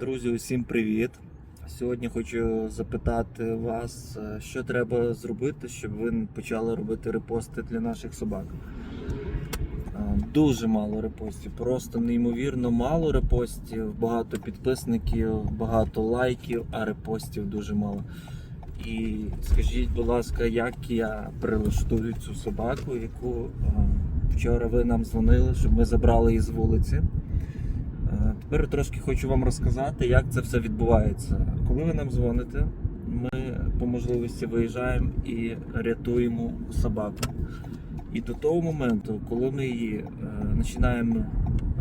Друзі, усім привіт! Сьогодні хочу запитати вас, е, що треба зробити, щоб ви почали робити репости для наших собак. Е, Дуже мало репостів, просто неймовірно мало репостів, багато підписників, багато лайків, а репостів дуже мало. І скажіть, будь ласка, як я прилаштую цю собаку, яку е, вчора ви нам дзвонили, щоб ми забрали її з вулиці. Е, Тепер трошки хочу вам розказати, як це все відбувається. Коли ви нам дзвоните, ми по можливості виїжджаємо і рятуємо собаку. І до того моменту, коли ми її е, починаємо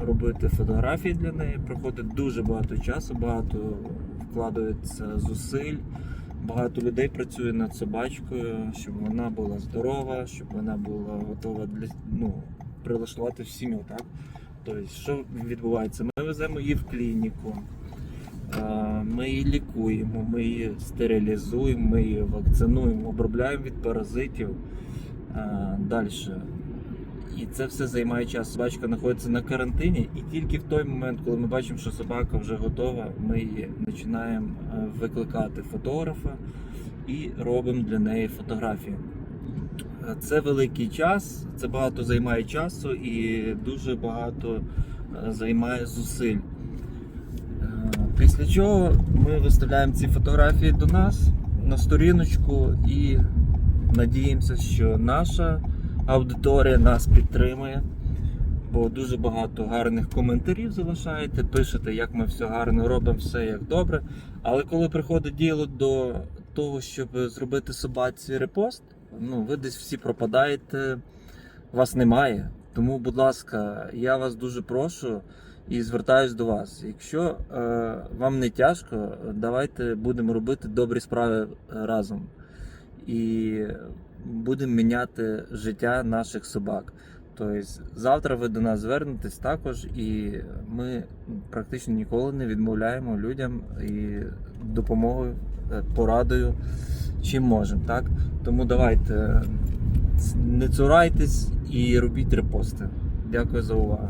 робити фотографії для неї, проходить дуже багато часу, багато вкладається зусиль, багато людей працює над собачкою, щоб вона була здорова, щоб вона була готова для ну, прилаштувати в сім'ю. Так? Тобто, що відбувається? Ми веземо її в клініку, ми її лікуємо, ми її стерилізуємо, ми її вакцинуємо, обробляємо від паразитів. Далі. І це все займає час. Собачка знаходиться на карантині, і тільки в той момент, коли ми бачимо, що собака вже готова, ми її починаємо е, викликати фотографа і робимо для неї фотографії. Е, Це великий час, це багато займає часу і дуже багато е, займає зусиль. Е, Після чого ми виставляємо ці фотографії до нас на сторіночку і надіємося, що наша аудиторія нас підтримує. Бо дуже багато гарних коментарів залишаєте, пишете, як ми все гарно робимо, все як добре. Але коли приходить діло до того, щоб зробити собаці репост, ну ви десь всі пропадаєте, вас немає. Тому, будь ласка, я вас дуже прошу і звертаюсь до вас. Якщо е, вам не тяжко, давайте будемо робити добрі справи разом. І будемо міняти життя наших собак. Тобто завтра ви до нас звернетесь також, і ми практично ніколи не відмовляємо людям і допомогою, е, порадою, чим можемо. Так? Тому давайте не цурайтесь і робіть репости. Дякую за увагу.